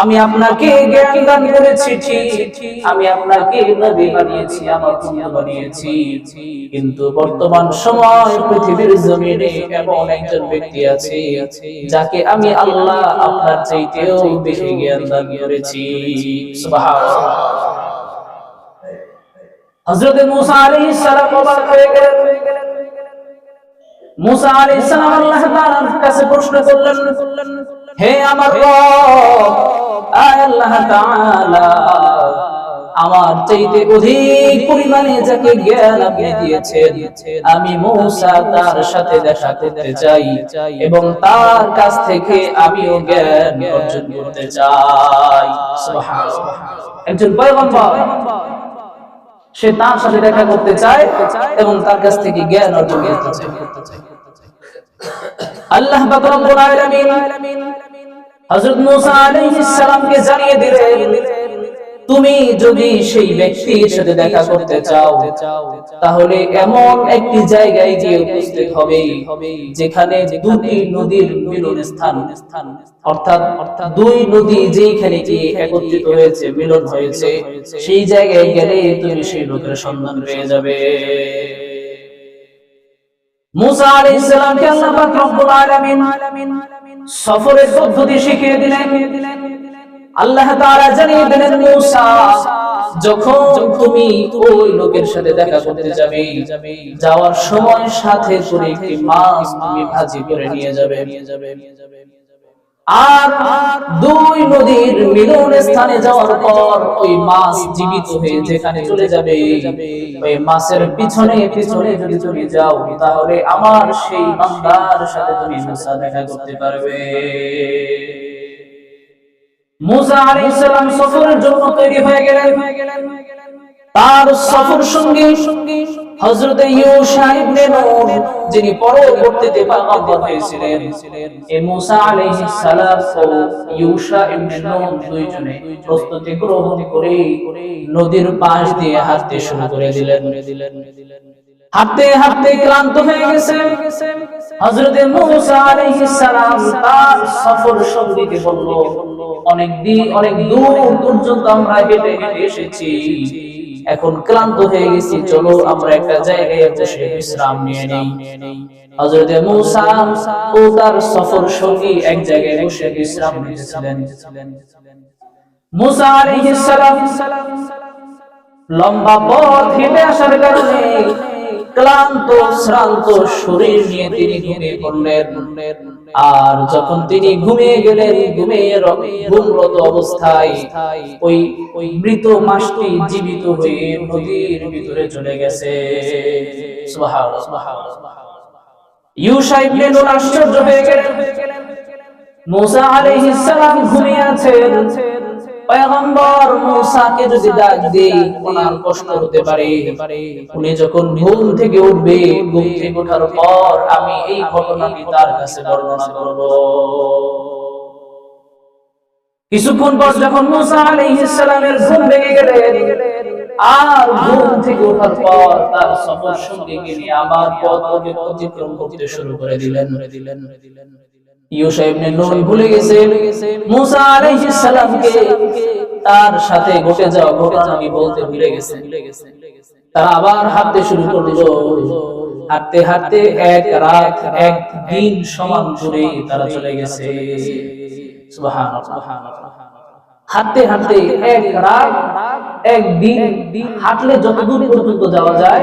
আমি আপনাকে জ্ঞান দান করেছি আমি আপনাকে বানিয়েছি, আমার বানিয়েছি। কিন্তু বর্তমান সময় পৃথিবীর জমিনে এমন একজন ব্যক্তি আছে, যাকে আমি আল্লাহ আপনার চাইতেও বেশি জ্ঞান দান করেছি। মূসা আলাইহিস সালাম হয়ে গেলেন। মুসা আলাইহিস সালাম আল্লাহ তাআলার কাছে প্রশ্ন করলেন, হে আমার রব আল্লাহ তাআলা, আমার চাইতে অধিক পরিমাণে যাকে জ্ঞান আপনি দিয়েছেন, আমি মূসা তার সাথে দেখা করতে চাই এবং তার কাছ থেকে আমিও জ্ঞান অর্জন করতে চাই। একজন পয়গম্বর, সে তার সাথে দেখা করতে চায় এবং তার কাছ থেকে জ্ঞান অর্জন করতে চায়। আল্লাহ পাক আলামিন হযরত মূসা আলাইহিস সালামকে জানিয়ে দিলেন, তুমি যদি সেই ব্যক্তির সাথে দেখা করতে চাও, তাহলে এমন একটি জায়গায় গিয়ে উপস্থিত হবে, যেখানে দুটি নদীর মিলন স্থান, অর্থাৎ অর্থাৎ দুই নদী যেখানে গিয়ে একত্রিত হয়েছে, মিলন হয়েছে, সেই জায়গায় গেলে তুমি সেই লোকের সন্ধান পেয়ে যাবে। মুসা আলাইহিস আল্লাহ পাক রব্বুল আলামিন সফরের পদ্ধতি শিখিয়ে দিলেন। আল্লাহ তাআলা জানিয়ে দিলেন, মুসা, যখন তুমি ওই লোকের সাথে দেখা করতে যাবে, যাওয়ার সময় সাথে করে একটি মাছ তুমি ভাজি করে নিয়ে যাবে। আর দুই নদীর মিলন স্থানে যাওয়ার পর ওই মাছ জীবিত হয়ে যেখানে চলে যাবে। ওই মাছের পিছনে পিছনে যদি তুমি যাও, তাহলে আমার সেই বান্দার সাথে তুমি মুসা দেখা করতে পারবে। মুসা আলাইহিস সালাম সফরের জন্য তৈরি হয়ে গেলেন। তার সফর সঙ্গী নূন যিনি পরবর্তীতে হয়েছিলেন। প্রস্তুতি গ্রহণ করে নদীর পাশ দিয়ে হাঁটতে শুরু করে দিলেন। হাঁটতে হাঁটতে ক্লান্ত হয়ে গেছে। সালাম তার সফর সঙ্গীকে বলল, অনেক দিন, অনেক দূর পর্যন্ত আমরা হেঁটে হেঁটে এসেছি। এখন ক্লান্ত হয়ে গেছি, চলো আমরা একটা জায়গায় বসে বিশ্রাম নিয়ে নেই। হযরত মূসা ও তার সফর সঙ্গী এক জায়গায় বসে বিশ্রাম নিতেছিলেন। মূসা আলাইহিস সালাম লম্বা পথ হেঁটে আসার কারণে ক্লান্ত, শ্রান্ত শরীর নিয়ে তিনি ঘুমিয়ে পড়লেন। আর যখন তিনি ঘুমিয়ে গেলেন ঘুমিয়ে ঘুমরত অবস্থায় ওই ওই মৃত মাসটি জীবিত হয়ে নদীর ভিতরে চলে গেছে। আশ্চর্য হয়ে গেলেন। মুসা আলাইহিস সালাম ঘুমিয়ে আছেন। পয়গম্বর মুসাকে যদি ডাক ওনার কষ্ট হতে পারে। উনি যখন ঘুম থেকে উঠবে, ঘুম থেকে ওঠার পর আমি এই ঘটনাটি তার কাছে বর্ণনা করব। কিছুক্ষণ পর যখন মুসা আলাইহিস সালামের ঘুম ভেঙে গেলেন আর ঘুম থেকে ওঠার পর তার সফর সঙ্গীকে নিয়ে আবার পথ অতিক্রম করতে শুরু করে দিলেন। ইউসা ইবনে এক দূরে তারা চলে গেছে। হাঁটতে হাঁটতে এক রাত, এক দিন হাঁটলে যত দূর পর্যন্ত যাওয়া যায়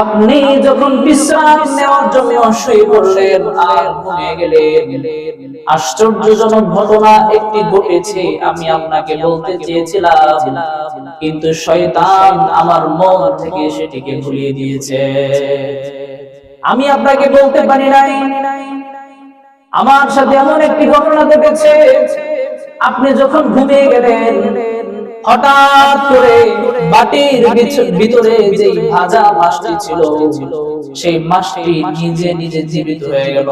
আপনি যখন বিশ্রাম নেওয়ার জন্য শুয়ে পড়লেন, আর ঘুমিয়ে গেলেন। আশ্চর্যজনক ঘটনা একটি ঘটেছে, আমি আপনাকে বলতে চেয়েছিলাম, কিন্তু শয়তান আমার মন থেকে সেটিকে ভুলিয়ে দিয়েছে। আমি আপনাকে বলতে পারি নাই। আমার সাথে এমন একটি ঘটনা ঘটেছে, আপনি যখন ঘুমিয়ে গেলেন হঠাৎ করে বাটির ভিতরে যে ভাজা মাছটি ছিল সেই মাছটি নিজে নিজে জীবিত হয়ে গেল।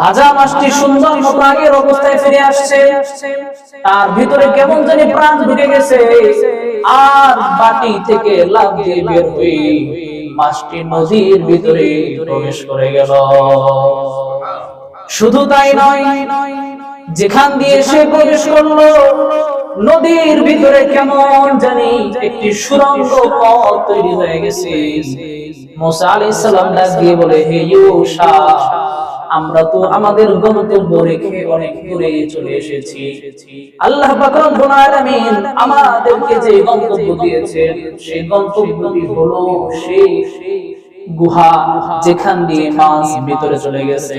ভাজা মাছটি সুন্দর মতো আগের অবস্থায় ফিরে আসছে। তার ভিতরে কেমন জানি প্রাণ ঢুকে গেছে। আর বাটি থেকে লাভ দিয়ে বের হয়ে মাছটি নদীর ভিতরে প্রবেশ করে গেল। শুধু তাই নয় যেখান দিয়ে সে প্রবেশ করল নদীর ভিতরে কেমন জানি একটি সুরঙ্গ পথ তৈরি হয়ে গেছে। মোসা সালাম বলে, হে আমরা তো আমাদের গন্তব্য রেখে অনেক দূরে চলে এসেছি। আল্লাহ আমাদেরকে যে গন্তব্য গন্তব্যটি হলো সেই গুহা যেখান দিয়ে মাছ ভিতরে চলে গেছে।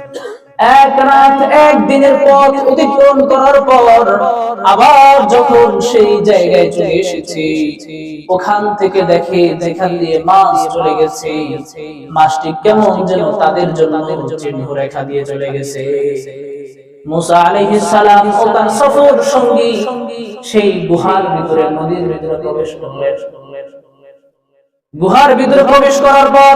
এক রাত, এক দিনের পথ অতিক্রম করার পর আবার যখন সেই জায়গায় চলে এসেছে, ওখান থেকে দেখে যেখান দিয়ে মাছ চলে গেছে, মাছটি কেমন যেন তাদের জন্য চিহ্ন রেখা দিয়ে চলে গেছে। মুসা প্রবেশ করলেন। গুহার ভিতরে প্রবেশ করার পর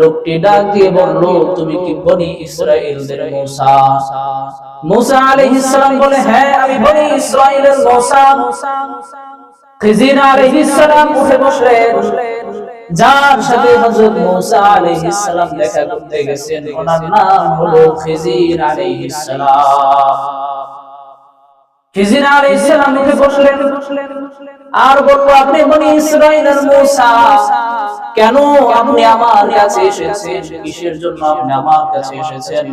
লোকটি ডাক দিয়ে বলল, তুমি কি বনি ইসরাইলদের মুসা? মুসা আলাইহিস সালাম বলে হ্যাঁ আমি বনি ইসরাইলের মুসা। খিজির আলাইহিস সালাম উঠে বসলেন। যার সাথে হযরত মুসা আলাইহিস সালাম দেখা করতে গেছেন, ওনার নাম হলো খিজির আলাইহিস সালাম। খিজির আলাইহিস সালাম উঠে বসলেন। আর বলল আপনি বনি ইসরাইলের মুসা। কেন আপনি আমার কাছে এসেছেন? কিসের জন্য আপনি আমার কাছে এসেছেন?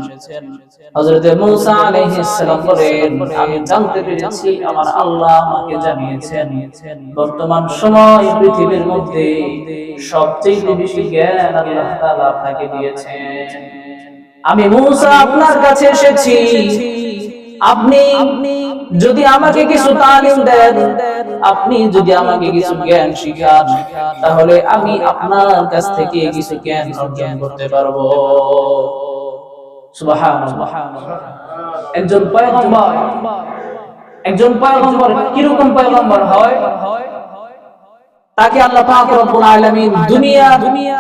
হযরত মূসা আলাইহিস সালাম বলেন, আমি জানতে পেরেছি, আমার আল্লাহ আমাকে জানিয়েছেন, বর্তমান সময় পৃথিবীর মধ্যে সবচেয়ে বেশি জ্ঞান আল্লাহ তাআলা আপনাকে দিয়েছেন। আমি মূসা আপনার কাছে এসেছি। আপনি যদি আমাকে কিছু তালিম দেন, আপনি যদি আমাকে কিছু জ্ঞান শিখান, তাহলে আমি আপনার কাছ থেকে কিছু জ্ঞান অর্জন করতে পারব। একজন পয়গম্বর একজন পয়গম্বর কীরকম পয়গম্বর হয়? তাকে আল্লাহ পাক রব্বুল আলামিন দুনিয়া দুনিয়া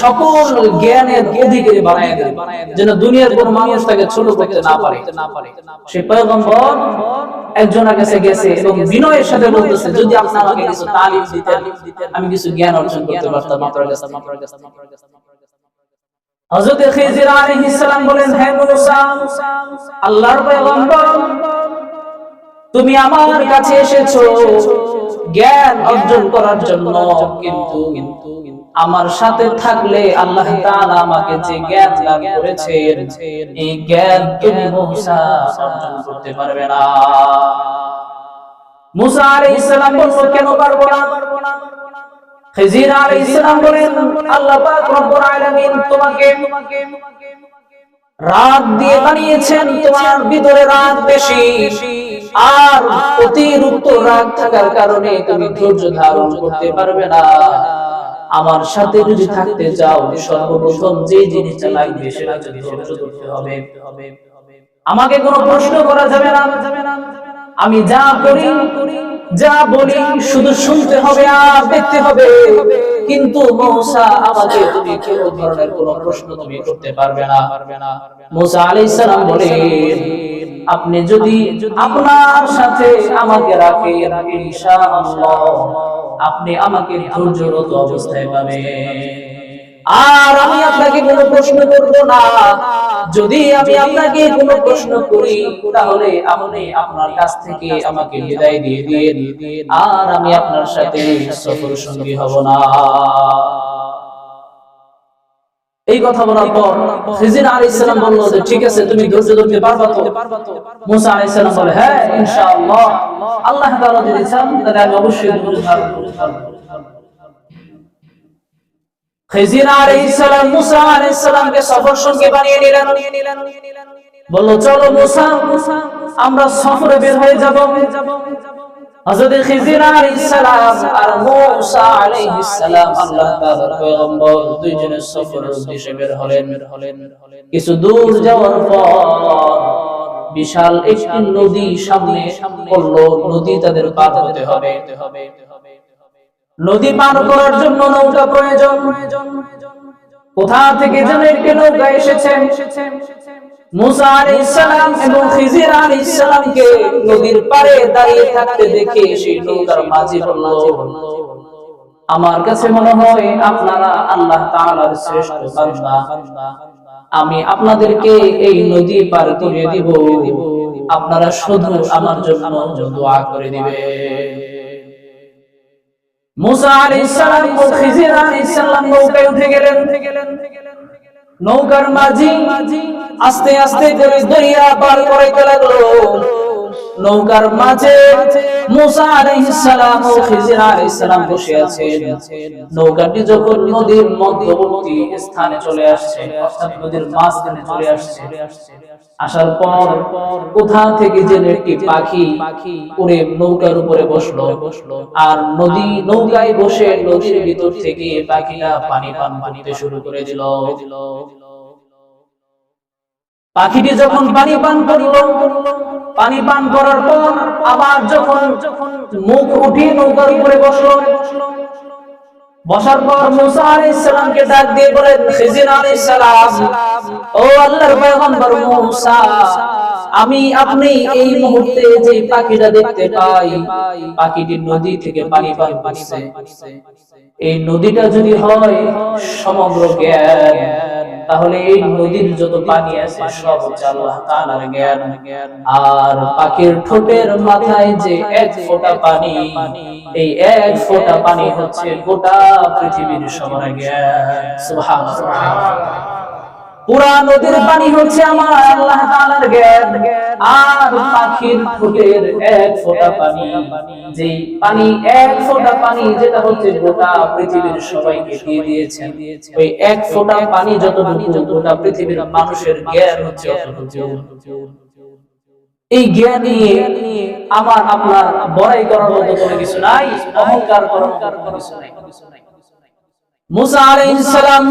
সকল জ্ঞানের অধিকারী বানায় দেন, যেন দুনিয়ার কোনো মানুষ তাকে ছোট করতে না পারে। সেই পয়গম্বর একজনের কাছে গেছে এবং বিনয়ের সাথে বলতেছে, যদি আপনি আমাকে কিছু তালিম দিতেন, আমি কিছু জ্ঞান অর্জন করতে পারতাম আপনার কাছে হযরত আলাইহিস সালাম বলেন, হে মুসা, আল্লাহর পয়গম্বর তুমি আমার কাছে এসেছ। জ্ঞান অর্জন করার জন্য। কিন্তু আমার সাথে থাকলে আল্লাহ তাআলা আমাকে যে জ্ঞান দান করেছেন, এই জ্ঞান তুমি মুসা অর্জন করতে পারবে না। মুসা আলাইহিস সালাম বলল, কেন পারব না? খিজির আলাইহিস সালাম বলেন, আল্লাহ পাক রব্বুল আলামিন তোমাকে রাত দিয়ে বানিয়েছেন, তোমার ভিতরে রাত বেশি। আর অতিরিক্ত রাগ থাকার কারণে তুমি ধৈর্য ধারণ করতে পারবে না। আমার সাথে যদি থাকতে চাও, সর্বপ্রথম যে জিনিসটা লাগবে সেটা যদি ধৈর্য ধরতে হবে। আমাকে কোনো প্রশ্ন করা যাবে না। আমি যা করি, যা বলি, শুধু শুনতে হবে আর দেখতে হবে। কিন্তু মৌসা, আমাকে তুমি কেউ ধরনের কোনো প্রশ্ন তুমি করতে পারবে না। মুসা আলাইহিস সালাম বলেন আপনি যদি আপনার সাথে আমাকে রাখেন ইনশাআল্লাহ আপনি আমাকে ধৈর্যরত অবস্থায় পাবেন। আর আমি আপনাকে কোনো প্রশ্ন করব না। যদি আমি আপনাকে কোনো প্রশ্ন করি তাহলে আপনি আপনার কাছ থেকে আমাকে বিদায় দিয়ে দিন। আর আমি আপনার সাথে সফর সঙ্গী হব না। এই কথা বলার পর খিজির আলাইহিস সালাম বলল যে, ঠিক আছে, তুমি ধৈর্য ধরতে পারবা তো? মুসা আলাইহিস সালাম বলে হ্যাঁ ইনশাআল্লাহ। আল্লাহ তাআলা যদি চান, তাহলে আমি অবশ্যই ধৈর্য ধারণ করব। খিজির আলাইহিস সালাম মুসা আলাইহিস সালামকে সফর সঙ্গী বানিয়ে নিলেন। বলল, চলো মুসা, আমরা সফরে বের হয়ে যাব। বিশাল একটি নদী সামনে পড়ল। নদী তাদের পার হতে হবে। নদী পার করার জন্য নৌকা প্রয়োজন। কোথা থেকে যেন একটি নৌকা এসেছে। মুসা আলাইহিস সালাম এবং খিজির আলাইহিস সালামকে নদীর পাড়ে দাঁড়িয়ে থাকতে দেখে সেই নৌকার মাঝি বলল, আমার কাছে মনে হয় আপনারা আল্লাহ তাআলার শ্রেষ্ঠ বান্দা। আমি আপনাদেরকে এই নদী পার করে দিব। আপনারা শুধু আমার জন্য দোয়া করে দিবেন। মুসা আলাইহিস সালাম ও খিজির আলাইহিস সালাম নৌকায় উঠে গেলেন। নৌকার মাঝি আস্তে আস্তে করে দরিয়া পার করাইতে লাগল। নৌকার মাঝে মুসা আলাইহিস ও খিজির বসে আছেন। নৌকাটি যখন নদীর মধ্যবর্তী স্থানে চলে আসছে, অর্থাৎ নদীর মাঝখানে চলে আসছে আসার পর কোথা থেকে যেন একটি পাখি উড়ে নৌকার উপরে বসল, আর নদী নৌকায় বসে নদীর ভিতর থেকে পাখিটা পানি পান করতে শুরু করে দিল। পাখিটি যখন পানি পান করল, পানি পান করার পর আবার যখন মুখ উঠিয়ে নৌকার উপরে বসল, বসার পর মুসা আলাইহিস সালামকে ডাক দিয়ে বলেন খিজির আলাইহিস সালাম ও আল্লাহর পয়গম্বর মুসা, আমি আপনি এই মুহূর্তে যে পাখিটা দেখতে পাই, পাখিটি নদী থেকে পানি পান করছে। এই নদীটা যদি হয় সমগ্র জ্ঞান, তাহলে এই নদীর যত পানি আছে সব হচ্ছে আল্লাহ তাআলার জ্ঞান। আর পাখির ঠোঁটের মাথায় যে এক ফোঁটা পানি, এই এক ফোঁটা পানি হচ্ছে গোটা পৃথিবীর সবার জ্ঞান। সুবহানাল্লাহ। পুরা নদীর পানি হচ্ছে আমার আল্লাহ তাআলার আর পাখির এক ফোঁটা পানি। পানি এক ফোঁটা পানি, যেটা হচ্ছে গোটা পৃথিবীর সবাইকে দিয়ে ওই এক ফোঁটা পানি গোটা পৃথিবীর মানুষের জ্ঞান হচ্ছে এই জ্ঞান নিয়ে আমার আপনার বড়াই করার মতো কোনো কিছু নাই, অহংকার করার কোনো কিছু নাই। মুসা আলাইহিস সালাম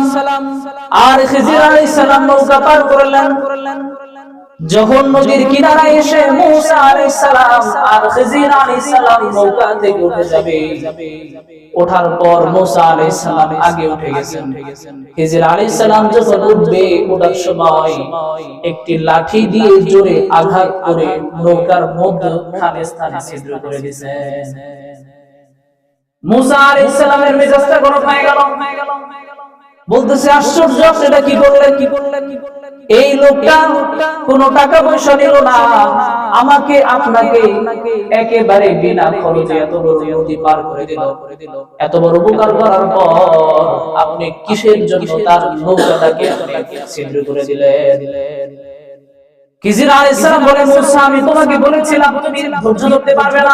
আর খিজির আলাইহিস সালাম নৌকা পার করলেন। যখন নদীর কিনারায় এসে মুসা আলাইহিস সালাম আর খিজির আলাইহিস সালাম নৌকা থেকে উঠে যাবে। ওঠার পর মুসা আলাইহিস সালাম আগে উঠে গেছেন। খিজির আলাইহিস সালাম যখন উঠবে, ওঠার সময় একটি লাঠি দিয়ে জোরে আঘাত করে নৌকার মধ্যখানে স্থানে ছিদ্র করে দিয়েছেন। মুসা আলাইহিস সালামের মেজাজটা গরম হয়ে গেল। বলতেছে, আশ্চর্য, সেটা কি করলেন কি করলেন এই লোকটা কোন টাকা পয়সা নিল না। আমাকে, আপনাকে একেবারে বিনা খরচে এত বড় নদী পার করে দিল। এত বড় উপকার করার পর আপনি কিসের জন্য তার নৌকাটাকে ছিদ্র করে দিলেন? কিজির আলাইহিস সালাম বলে, মুসা, আমি তোমাকে বলেছিলাম, তুমি ধৈর্য ধরতে পারবে না।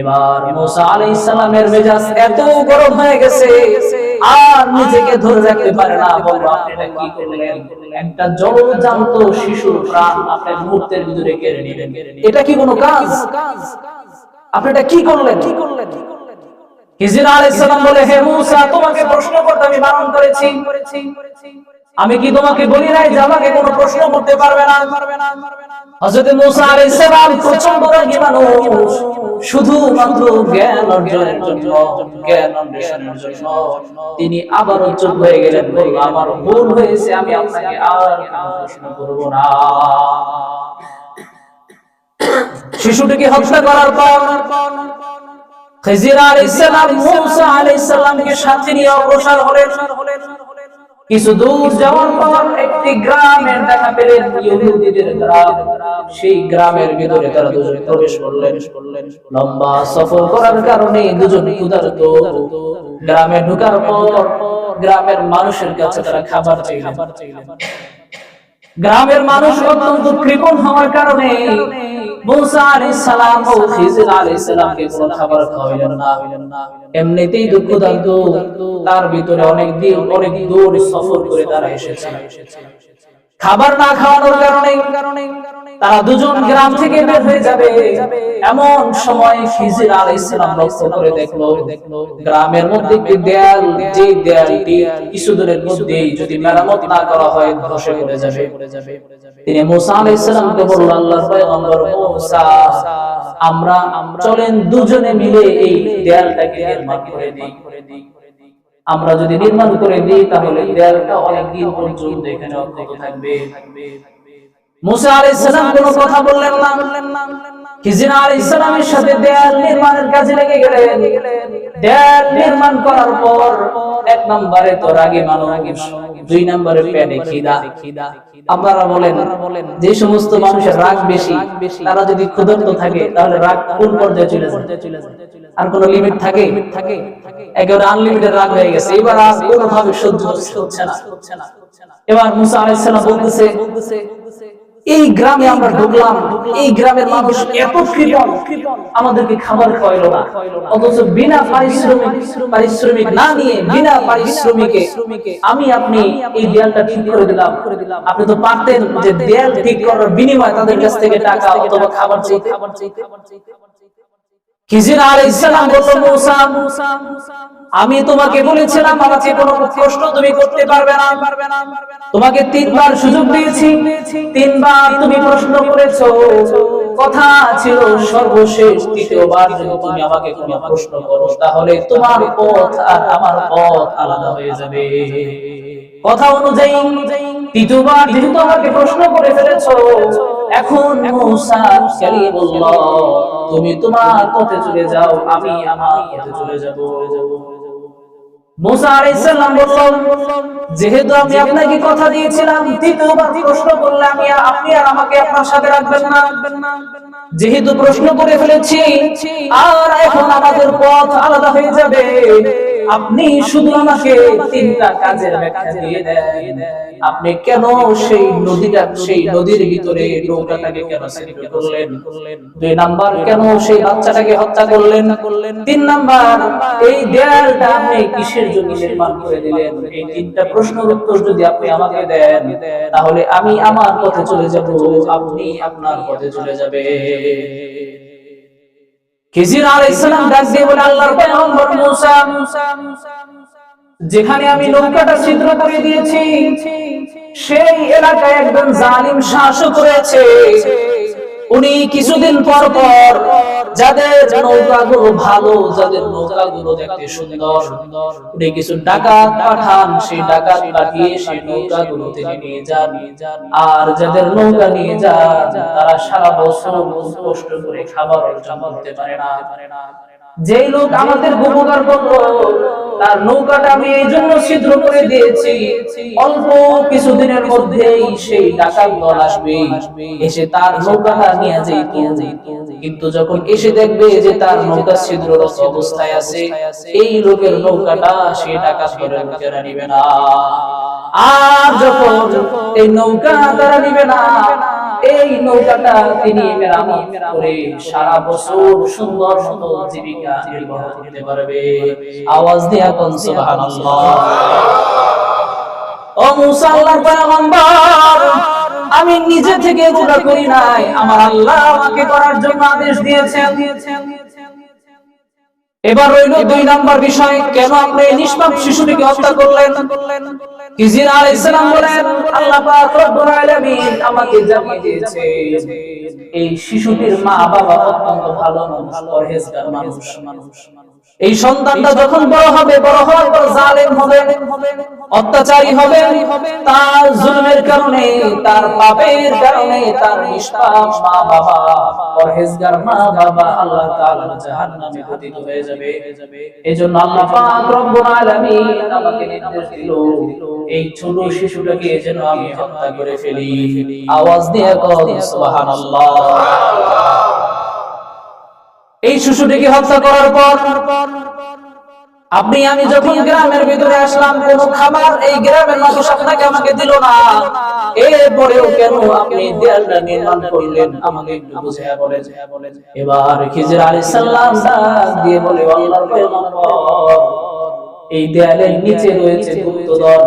এবার মুসা আলাইহিস সালামের মেজাজ এত গরম হয়ে গেছে, আর নিজেকে ধরে রাখতে পারে না। আপনি এটা কি করলেন? একটা জলজান্ত শিশুর প্রাণ আপনার মুহূর্তের ভিতরে কেড়ে নিলেন। এটা কি কোনো কাজ? আপনি এটা কি করলেন কি করলেন? আমি কি তোমাকে বলি নাই যে আমাকে প্রশ্ন করতে পারবে না? হযরত মুসা আলাইহিস সালাম প্রচণ্ড মানুষ। শুধুমাত্র জ্ঞান অর্জনের জন্য, জ্ঞান অন্বেষণের জন্য তিনি আবারও চুপ হয়ে গেলেন, বলল, আমার ভুল হয়েছে, আমি আপনাকে আর প্রশ্ন করব না। শিশুটিকে হত্যা করার পর খিজির আলাইহিস সালাম, মূসা আলাইহিস সালামকে সাথে নিয়ে অগ্রসর হলেন। কিছু দূর যাওয়ার পর একটি গ্রামের দেখা পেলেন ইহুদিদের গ্রাম। সেই গ্রামের ভিতরে তারা দুজন প্রবেশ করলেন। লম্বা সফর করার কারণে গ্রামে ঢোকার পর গ্রামের মানুষের কাছে তারা খাবার চাইলেন। গ্রামের মানুষ অত্যন্ত কৃপণ হওয়ার কারণে খাবার না। তার ভিতরে অনেক দিন অনেক দূর সফর করে তারা এসেছে। খাবার না খাওয়ানোর কারণে তারা দুজন গ্রাম থেকে বের হয়ে যাবে। এমন সময় খিজির আলাইহিস সালাম লক্ষ্য করে দেখল, গ্রামের মধ্যে একটি দেয়াল যে দেয়ালটি কিছু দূরের মধ্যেই যদি মেরামত না করা হয় ধসে পড়ে যাবে। তিনি মুসা আলাইহিস সালামকে বলল আল্লাহর পয়গম্বর মুসা, আমরা চলেন দুজনে মিলে এই দেয়ালটাকে নির্মাণ করে দিই। আমরা যদি নির্মাণ করে দিই, তাহলে দেয়ালটা অনেক দিন পর্যন্ত এখানে অক্ষত থাকবে। মুসা আলাইহিস সালাম কোনো কথা বললেন না। খিজির আলাইহিস সালামের সাথে দেয়াল নির্মাণের কাজে লেগে গেলেন? দেয়াল নির্মাণ করার পর এক নম্বরে তো রাগে মানুষ, দুই নম্বরে পেটে খিদা। আপনারা বলেন, যে সমস্ত মানুষের রাগ বেশি, তারা যদি ক্ষুধার্ত থাকে, তাহলে রাগ কোন পর্যায়ে চলে যায়? আর কোন লিমিট থাকে? থাকে একেবারে আনলিমিটেড রাগ হয়ে গেছে। এবার আর কোনোভাবে সহ্য হচ্ছে না। এবার মুসা আলাইহিস সালাম বলতেছে এই গ্রামে আমরা ঢুকলাম। এই গ্রামের মানুষ এত কৃপণ আমাদেরকে খাবার খাওয়াইলো না। অথচ বিনা পারিশ্রমিক পারিশ্রমিক না নিয়ে বিনা পারিশ্রমিকে আমি আপনি এই দেয়ালটা ঠিক করে দিলাম। আপনি তো পারতেন যে দেয়াল ঠিক করার বিনিময়ে তাদের কাছ থেকে টাকা অথবা খাবার চাইতে। খিজির আলাইহিস সালাম বলল, মূসা আমি তোমাকে বলেছিলাম, আমাকে কোনো প্রশ্ন তুমি করতে পারবে না। তোমাকে তিনবার সুযোগ দিয়েছি, তিনবার তুমি প্রশ্ন করেছ। কথা ছিল সর্বশেষ, তৃতীয়বার যদি তুমি আমাকে কোনো প্রশ্ন করো, তাহলে তোমার পথ আর আমার পথ আলাদা হয়ে যাবে। কথা অনুযায়ী, তৃতীয়বার যেহেতু আমাকে প্রশ্ন করে ফেলেছো, এখন মুসা কালিমুল্লাহ, তুমি তোমার পথে চলে যাও, আমি আমার পথে চলে যাব। যেহেতু আমি আপনাকে কথা দিয়েছিলাম, দ্বিতীয়বার প্রশ্ন করলে আমি আপনি আর আমাকে আপনার সাথে রাখবেন না। যেহেতু প্রশ্ন করে ফেলেছি, আর এখন আমাদের পথ আলাদা হয়ে যাবে। আপনি শুধু আমাকে তিনটা কাজের ব্যাখ্যা দিয়ে দেন। আপনি কেন সেই নদীটা, সেই নদীর ভিতরে নৌকাটাকে কেন করলেন? দুই নাম্বার, কেন সেই বাচ্চাটাকে হত্যা করলেন? তিন নাম্বার, এই দেয়ালটা আপনি কিসের জন্য নির্মাণ করে দিলেন? এই তিনটা প্রশ্নের উত্তর যদি আপনি আমাকে দেন, তাহলে আমি আমার পথে চলে যাব, আপনি আপনার পথে চলে যাবে খিজির ডাক দিয়ে বলে, আল্লাহর পয়গম্বর যেখানে আমি নৌকাটা ছিদ্র করে দিয়েছি, সেই এলাকায় একজন জালিম শাসক রয়েছে। উনি কিছুদিন পর পর যাদের নৌকাগুলো ভালো, যাদের নৌকাগুলো দেখতে সুন্দর, উনি কিছু ডাকাত পাঠান, সেই ডাকাত পাঠিয়ে সেই নৌকাগুলো থেকে নিয়ে যান। আর যাদের নৌকা নিয়ে যান, তারা সারা বছর কষ্ট করে খাবার অর্জন করতে পারে না। যেই লোক আমাদের উপকার করল তার নৌকাটা আমি এই জন্য ছিদ্র করে দিয়েছি। অল্প কিছুদিনের মধ্যেই সেই ডাকাত দল আসবে। এসে তার নৌকাটা নিয়ে যেত কিন্তু যখন এসে দেখবে যে তার নৌকা ছিদ্রগ্রস্ত অবস্থায় আছে, এই লোকের নৌকাটা সে ডাকাত দলের লোকেরা নিবে না। আর যখন এই নৌকা তারা নিবে না এই নৌকাটা তিনি মেরামত করে সারা বছর সুন্দর জীবিকা নির্বাহ করতে পারবে। আওয়াজ আমি নিজে থেকে গুনাহ করি নাই। আমার আল্লাহ আমাকে করার জন্য আদেশ দিয়েছেন। এবার রইল দুই নাম্বার বিষয়, কেন আপনি নিষ্পাপ শিশুটিকে হত্যা করলেন? খিজির আলাইহিসসালাম বলেন, আল্লাহ পাক রব্বুল আলামিন আমাকে দিয়েছে এই শিশুটির মা বাবা অত্যন্ত ভালো মানুষ, পরহেজগার মানুষ। এই সন্তানটা যখন বড় হবে, বড় হওয়ার পর জালেম হবে, অত্যাচারী হবে, তার জুলুমের কারণে, তার পাপের কারণে, তার নিষ্পাপ মা বাবা পরহেজগার মা বাবা আল্লাহ তাআলা জাহান্নামে পতিত হয়ে যাবে। এজন্য আল্লাহ পাক রব্বুল আলামিন আমাকে নির্দেশ দিল, এই ছোট শিশুটাকে যেন আমি হত্যা করে ফেলি। আওয়াজ দিয়ে কর সুবহানাল্লাহ। এই শিশুটিকে হত্যা করার পর আপনি, আমি যখন গ্রামের ভিতরে আসলাম, কোন খাবার এই গ্রামের মানুষ আপনাকে আমাকে দিল না। এরপরেও কেন আপনি দেয়ালটা নির্মাণ করলেন? আমাকে একটু বুঝিয়ে বলেন। এবার খিজির আলাইহিস সালাম দিয়ে বলে এই দেয়ালের নিচে রয়েছে গুপ্তধন।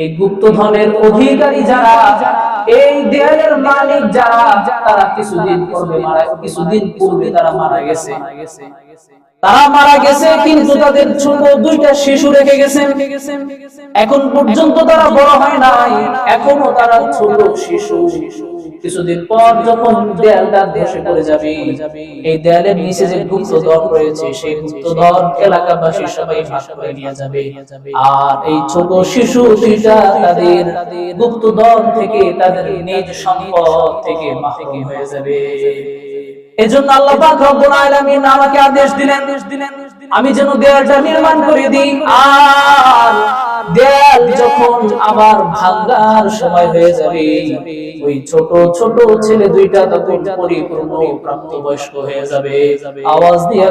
এই গুপ্তধনের অধিকারী যারা এই দেয়ালের মালিক যারা, তারা কিছুদিন পূর্বে মারা, কিছুদিন পূর্বে তারা মারা গেছে। তারা মারা গেছে, কিন্তু তাদের ছোট দুইটা শিশু রেখে গেছে। এখন পর্যন্ত তারা বড় হয় নাই, এখনও তারা ছোট শিশু শিশু। কিছুদিন পর যখন দেয়ালটা ধসে পড়ে যাবে, এই দেয়ালের নিচে যে গুপ্তধন রয়েছে, সেই গুপ্তধন এলাকাবাসী সবাই ভাগ করে নিয়ে যাবে। আর এই ছোট শিশু দুইটা তাদের গুপ্তধন থেকে তাদের নিজ সম্পদ থেকে মাহরুম হয়ে যাবে। এজন্য আল্লাহ পাক রব্বুল আলামিন আমাকে আদেশ দিলেন, আমি যেন দেয়ালটা নির্মাণ করে দিই, আর যখন আবার ভাঙ্গার সময় হয়ে যাবে, ওই ছোট ছোট ছেলে দুইটা তখন পরিপূর্ণ প্রাপ্তবয়স্ক হয়ে যাবে। আওয়াজ দিয়ে